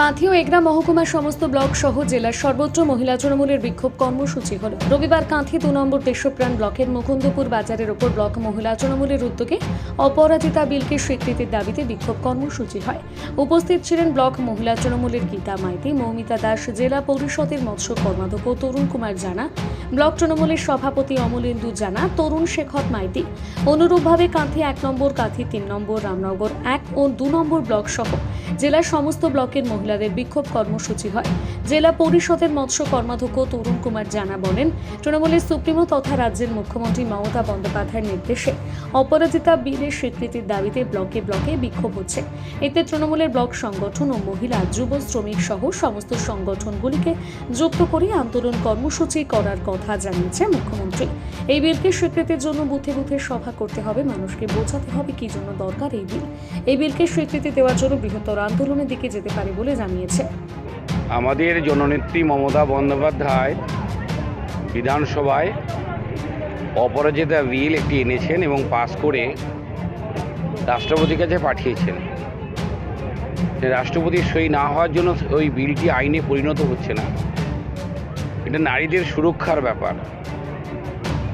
কাঁথি ও এগরা মহকুমার সমস্ত ব্লক সহ জেলার সর্বত্র মহিলা তৃণমূলের বিক্ষোভ কর্মসূচি হল। রবিবার কাঁথি দু নম্বর দেশপ্রাণ ব্লকের মুকুন্দপুর বাজারের ওপর ব্লক মহিলা তৃণমূলের উদ্যোগে অপরাজিতা বিলকে স্বীকৃতির দাবিতে বিক্ষোভ কর্মসূচি হয়। উপস্থিত ছিলেন ব্লক মহিলা তৃণমূলের গীতা মাইতি, মৌমিতা দাস, জেলা পরিষদের মৎস্য কর্মাধ্যক্ষ তরুণ কুমার জানা, ব্লক তৃণমূলের সভাপতি অমলেন্দু জানা, তরুণ শেখত মাইতি। অনুরূপভাবে কাঁথি এক নম্বর, কাঁথি তিন নম্বর, রামনগর এক ও দু নম্বর ব্লক সহ জেলার সমস্ত ব্লকের মহিলাদের বিক্ষোভ কর্মসূচি হয়। জেলা পরিষদের মৎস্য কর্মাধ্যক্ষ তরুণ কুমার জানা বলেন, তৃণমূলের সুপ্রিমো তথা রাজ্যের মুখ্যমন্ত্রী মমতা বন্দ্যোপাধ্যায়ের নির্দেশে অপরাজিতা বিলের স্বীকৃতির দাবিতে ব্লকে ব্লকে বিক্ষোভ হচ্ছে। এতে তৃণমূলের ব্লক সংগঠন ও মহিলা, যুব, শ্রমিক সহ সমস্ত সংগঠনগুলিকে যুক্ত করে আন্দোলন কর্মসূচি করার কথা জানিয়েছে মুখ্যমন্ত্রী। এই বিলকে স্বীকৃতির জন্য বুথে বুথে সভা করতে হবে, মানুষকে বোঝাতে হবে কি জন্য দরকার এই বিল। এই বিলকে স্বীকৃতি দেওয়ার জন্য বৃহত্তর আন্দোলনের দিকে যেতে পারে বলে জানিয়েছে। আমাদের জননেত্রী মমতা বন্দ্যোপাধ্যায় বিধানসভায় অপরাজিতা বিল একটি এনেছেন এবং পাস করে রাষ্ট্রপতির কাছে পাঠিয়েছেন। রাষ্ট্রপতির সই না হওয়ার জন্য ওই বিলটি আইনে পরিণত হচ্ছে না। এটা নারীদের সুরক্ষার ব্যাপার।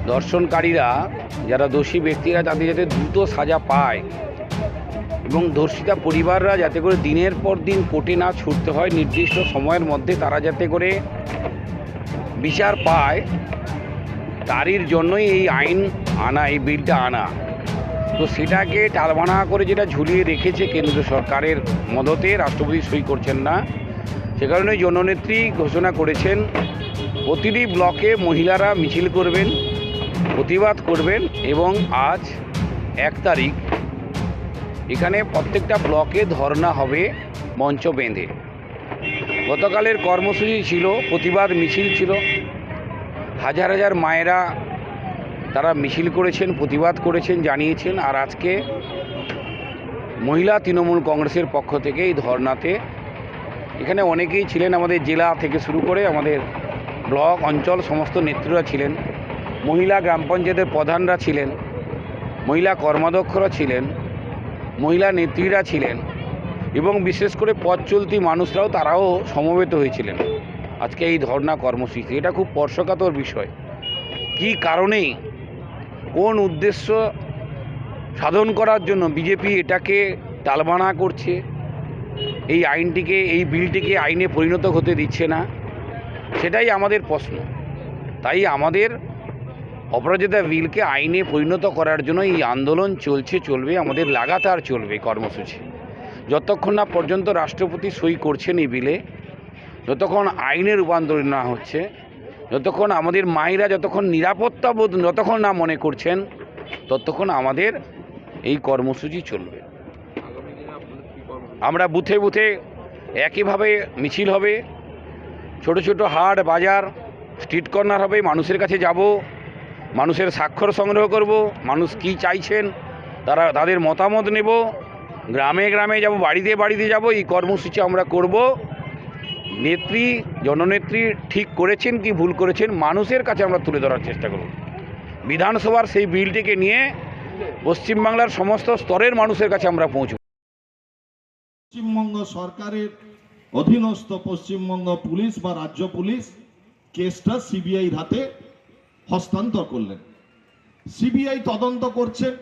দর্শনকারীরা, যারা দোষী ব্যক্তিরা, তাদের যাতে দ্রুত সাজা পায় এবং ধর্ষিতা পরিবাররা যাতে করে দিনের পর দিন কোর্টে না ছুটতে হয়, নির্দিষ্ট সময়ের মধ্যে তারা যাতে করে বিচার পায় তারির জন্যই এই আইন আনা, এই বিলটা আনা। তো সেটাকে টালবানা করে যেটা ঝুলিয়ে রেখেছে কেন্দ্র সরকারের মদতে, রাষ্ট্রপতি সই করছেন না। সে কারণে জননেত্রী ঘোষণা করেছেন, প্রতিটি ব্লকে মহিলারা মিছিল করবেন, প্রতিবাদ করবেন এবং আজ এক তারিখ এখানে প্রত্যেকটা ব্লকে ধর্না হবে মঞ্চ বেঁধে। গতকালের কর্মসূচি ছিল, প্রতিবাদ মিছিল ছিল। হাজার হাজার মায়েরা তারা মিছিল করেছেন, প্রতিবাদ করেছেন, জানিয়েছেন, আর আজকে মহিলা তৃণমূল কংগ্রেসের পক্ষ থেকে এই ধর্নাতে এখানে অনেকেই ছিলেন আমাদের জেলা থেকে শুরু করে আমাদের ব্লক, অঞ্চল, সমস্ত নেতৃত্বরা ছিলেন। মহিলা গ্রাম পঞ্চায়েতের প্রধানরা ছিলেন। মহিলা কর্মাধ্যক্ষরা ছিলেন। মহিলা নেত্রীরা ছিলেন এবং বিশেষ করে পথ চলতি মানুষরাও তারাও সমবেত হয়েছিলেন। আজকে এই ধর্ণা কর্মসূচি, এটা খুব স্পর্শকাতর বিষয়। কি কারণে কোন উদ্দেশ্য সাধন করার জন্য বিজেপি এটাকে টালবানা করছে? এই আইনটিকে, এই বিলটিকে আইনে পরিণত হতে দিচ্ছে না? সেটাই আমাদের প্রশ্ন। তাই আমাদের অপরাজিতা বিলকে আইনে পরিণত করার জন্য এই আন্দোলন চলছে, চলবে, আমাদের লাগাতার চলবে কর্মসূচি। যতক্ষণ না পর্যন্ত রাষ্ট্রপতি সই করছেন এই বিলে, যতক্ষণ আইনে রূপান্তরিত না হচ্ছে, যতক্ষণ আমাদের মায়েরা যতক্ষণ নিরাপত্তা বোধ যতক্ষণ না মনে করছেন, ততক্ষণ আমাদের এই কর্মসূচি চলবে। আমরা বুথে বুথে একইভাবে মিছিল হবে, ছোট ছোট হাট, বাজার, স্ট্রিট কর্নার হবে, মানুষের কাছে যাব মানুষের স্বাক্ষর সংগ্রহ করব, মানুষ কি চাইছেন, তারা, তাদের মতামত নেব, গ্রামে গ্রামে যাব, বাড়িতে বাড়িতে যাব, এই কর্মসূচি আমরা করব। নেত্রী, জননেত্রী ঠিক করেছেন কি ভুল করেছেন, মানুষের কাছে আমরা তুলে ধরার চেষ্টা করব। বিধানসভার সেই বিলটিকে নিয়ে পশ্চিমবাংলার সমস্ত স্তরের মানুষের কাছে আমরা পৌঁছব। পশ্চিমবঙ্গ সরকারের অধীনস্থ পশ্চিমবঙ্গ পুলিশ বা রাজ্য পুলিশ কেসটা সিবিআইর হাতে হস্তান্তর করলেন। সিবিআই তদন্ত করছে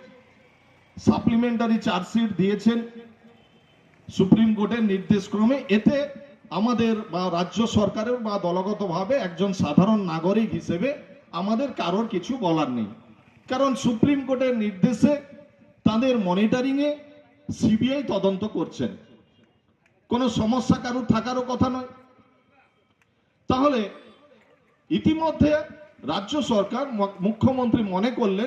সাপ্লিমেন্টারি চার্জশিট দিয়েছেন, সুপ্রিম কোর্টের নির্দেশক্রমে। এতে আমাদের বা রাজ্য সরকারের বা দলগতভাবে একজন সাধারণ নাগরিক হিসেবে আমাদের কারোর কিছু বলার নেই। কারণ সুপ্রিম কোর্টের নির্দেশে তাদের মনিটরিংয়ে সিবিআই তদন্ত করছেন। কোনো সমস্যা কারোর থাকারও কথা নয়। তাহলে ইতিমধ্যে রাজ্য সরকার মুখ্যমন্ত্রী মনে করলেন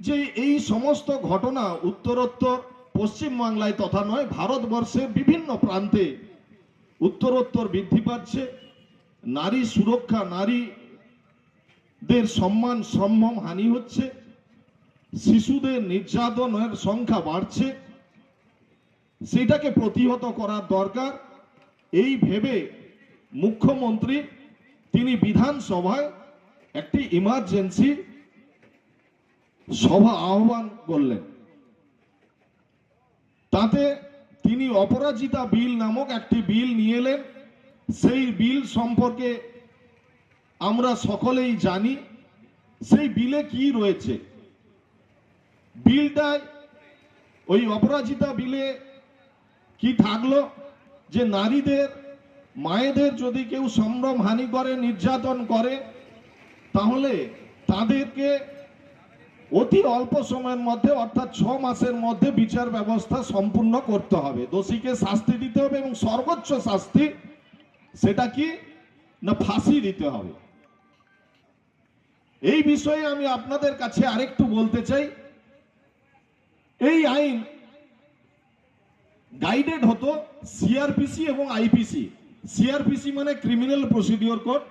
যে এই সমস্ত ঘটনা উত্তরোত্তর পশ্চিমবাংলায় তথা নয় ভারতবর্ষের বিভিন্ন প্রান্তে উত্তরোত্তর বৃদ্ধি পাচ্ছে। নারী সুরক্ষা, নারীদের সম্মান, সম্ভ্রম হানি হচ্ছে। শিশুদের নির্যাতনের সংখ্যা বাড়ছে। সেটাকে প্রতিহত করার দরকার। এই ভেবে মুখ্যমন্ত্রী, তিনি বিধানসভায় একটি ইমার্জেন্সি সভা আহ্বান করলেন। তাতে তিনি অপরাজিতা বিল নামক একটি বিল নিয়ে এলেন। সেই বিল সম্পর্কে আমরা সকলেই জানি। সেই বিলে কি রয়েছে? বিলটায় ওই অপরাজিতা বিলে কি থাকল? যে নারীদের, মায়েদের যদি কেউ সম্ভ্রম হানি করে, নির্যাতন করে তাহলে তাদেরকে অতি অল্প সময়ের মধ্যে, অর্থাৎ ছ মাসের মধ্যে বিচার ব্যবস্থা সম্পূর্ণ করতে হবে। দোষীকে শাস্তি দিতে হবে এবং সর্বোচ্চ শাস্তি সেটা কি? না, ফাঁসি দিতে হবে। এই বিষয়ে আমি আপনাদের কাছে আরেকটু বলতে চাই। এই আইন গাইডেড হতো সিআরপিসি এবং আইপিসি সিআরপিসি মানে ক্রিমিনাল প্রসিডিওর কোড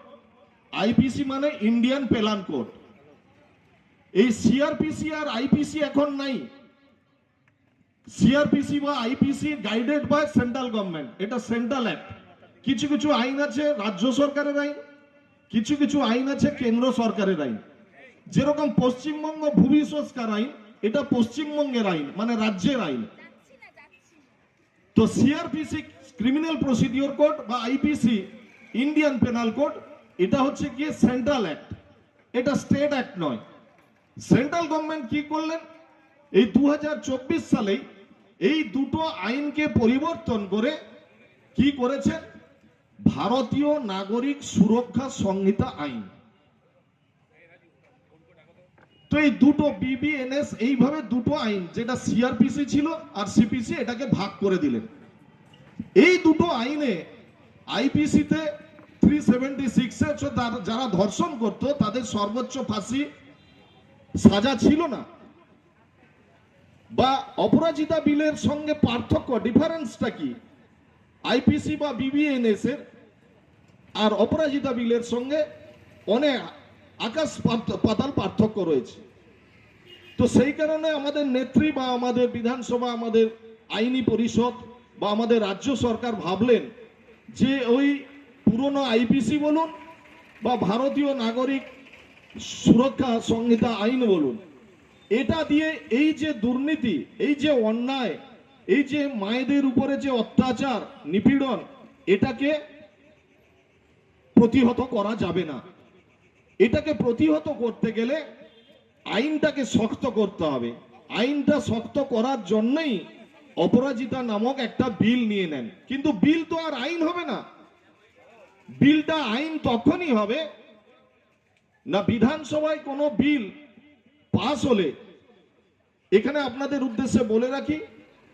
আইপিসি মানে ইন্ডিয়ান পেলান কোড। এই সিআরপিসি আর আইপিসি এখন নাই। সিআরপিসি বা IPC guided by central government এটা সেন্ট্রাল অ্যাক্ট কিছু কিছু আইন আছে রাজ্য সরকারের আইন, কিছু কিছু আইন আছে কেন্দ্র সরকারের আইন। যেরকম পশ্চিমবঙ্গ ভূমি সংস্কার আইন, এটা পশ্চিমবঙ্গের আইন মানে রাজ্যের আইন। তো সিআরপিসি ক্রিমিনাল প্রসিডিওর কোড বা আইপিসি ইন্ডিয়ান পেনাল কোড এটা হচ্ছে গিয়ে সেন্ট্রাল অ্যাক্ট। এটা স্টেট অ্যাক্ট নয়। সেন্ট্রাল গভর্নমেন্ট কি করলেন? এই দুহাজার চব্বিশ সালেই এই দুটো আইনকে পরিবর্তন করে কি করেছেন? ভারতীয় নাগরিক সুরক্ষা সংহিতা আইন। তো এই দুটো বিবিএনএস এইভাবে দুটো আইন, যেটা সিআরপিসি ছিল আর সিপিসি এটাকে ভাগ করে দিলেন। এই দুটো আইনে আইপিসিতে থ্রি সেভেন্টি সিক্সে যারা ধর্ষণ করত, তাদের সর্বোচ্চ ফাঁসি সাজা ছিল না। বা অপরাজিতা বিলের সঙ্গে পার্থক্য, ডিফারেন্সটা কি? আইপিসি বা বিবিএনএস এর আর অপরাজিতা বিলের সঙ্গে অনেক আকাশ পাতাল পার্থক্য রয়েছে। তো সেই কারণে আমাদের নেত্রী বা আমাদের বিধানসভা, আমাদের আইনি পরিষদ বা আমাদের রাজ্য সরকার ভাবলেন যে ওই পুরনো আইপিসি বলুন বা ভারতীয় নাগরিক সুরক্ষা সংহিতা আইন বলুন। এটা দিয়ে এই যে দুর্নীতি, এই যে অন্যায়, এই যে মায়েদের উপরে যে অত্যাচার, নিপীড়ন, এটাকে প্রতিহত করা যাবে না। এটাকে প্রতিহত করতে গেলে আইনটাকে শক্ত করতে হবে। আইনটা শক্ত করার জন্যই অপরাজিতা নামক একটা বিল নিয়ে নেন। কিন্তু বিল তো আর আইন হবে না। বিলটা আইন তখনই হবে না বিধানসভায় কোনো বিল পাস হলে। এখানে আপনাদের উদ্দেশ্যে বলে রাখি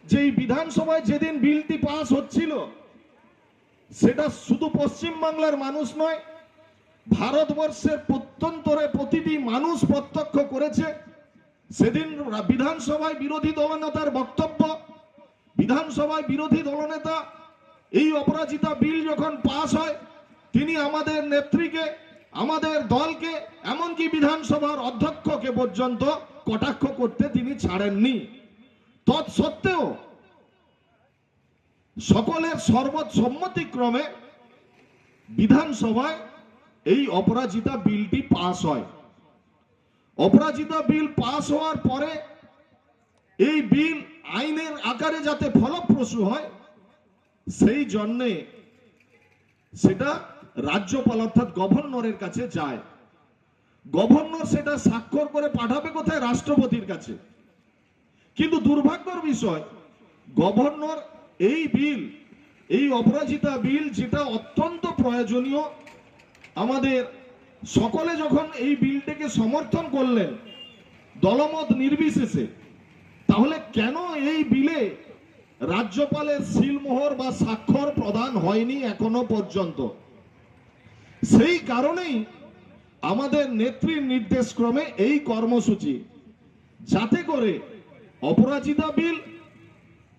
যে এই বিধানসভায় যেদিন বিলটি পাস হচ্ছিল, সেটা শুধু পশ্চিম বাংলার মানুষ নয়, ভারতবর্ষের প্রত্যন্তরে প্রতিটি মানুষ প্রত্যক্ষ করেছে। সেদিন বিধানসভায় বিরোধী দলনেতার বক্তব্য, বিধানসভায় বিরোধী দলনেতা এই অপরাজিতা বিল যখন পাস হয় তিনি আমাদের নেত্রীকে, আমাদের দলকে, এমনকি বিধানসভার অধ্যক্ষকে পর্যন্ত কটাক্ষ করতে তিনি ছাড়েননি। তৎসত্ত্বেও সকলের সর্বসম্মতিক্রমে বিধানসভায় এই অপরাজিতা বিলটি পাস হয়। অপরাজিতা বিল পাস হওয়ার পরে এই বিল আইনের আকারে যাতে ফলপ্রসূ হয়, সেই জন্যে সেটা রাজ্যপাল অর্থাৎ গভর্নরের কাছে যায়। গভর্নর সেটা স্বাক্ষর করে পাঠাবে কোথায়? রাষ্ট্রপতির কাছে। কিন্তু দুর্ভাগ্যর বিষয়, গভর্নর এই বিল, এই অপরাজিতা বিল যেটা অত্যন্ত প্রয়োজনীয়, আমাদের সকলে যখন এই বিলটাকে সমর্থন করলেন, দলমত নির্বিশেষে, তাহলে কেন এই বিলে রাজ্যপালের সিলমোহর বা স্বাক্ষর প্রদান হয়নি এখনও পর্যন্ত? সেই কারণেই আমাদের নেত্রীর নির্দেশক্রমে এই কর্মসূচি, যাতে করে অপরাজিতা বিল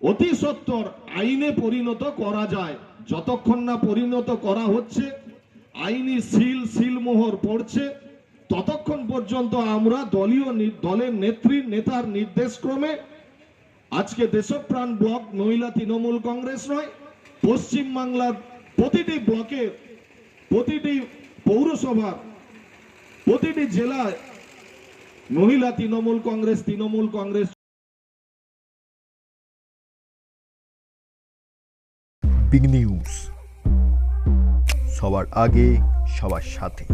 অতি সত্বর আইনে পরিণত করা যায়। যতক্ষণ না পরিণত করা হচ্ছে, আইনি সিল, সিলমোহর পড়ছে, ততক্ষণ পর্যন্ত আমরা দলীয় দলের নেত্রীর নেতার নির্দেশক্রমে আজকে দেশপ্রাণ ব্লক মহিলা তৃণমূল কংগ্রেস নয় পশ্চিম বাংলার প্রতিটি ব্লকে প্রতিটি পৌরসভার, প্রতিটি জেলায় মহিলা তৃণমূল কংগ্রেস তৃণমূল কংগ্রেস বিগ নিউজ সবার আগে, সবার সাথে।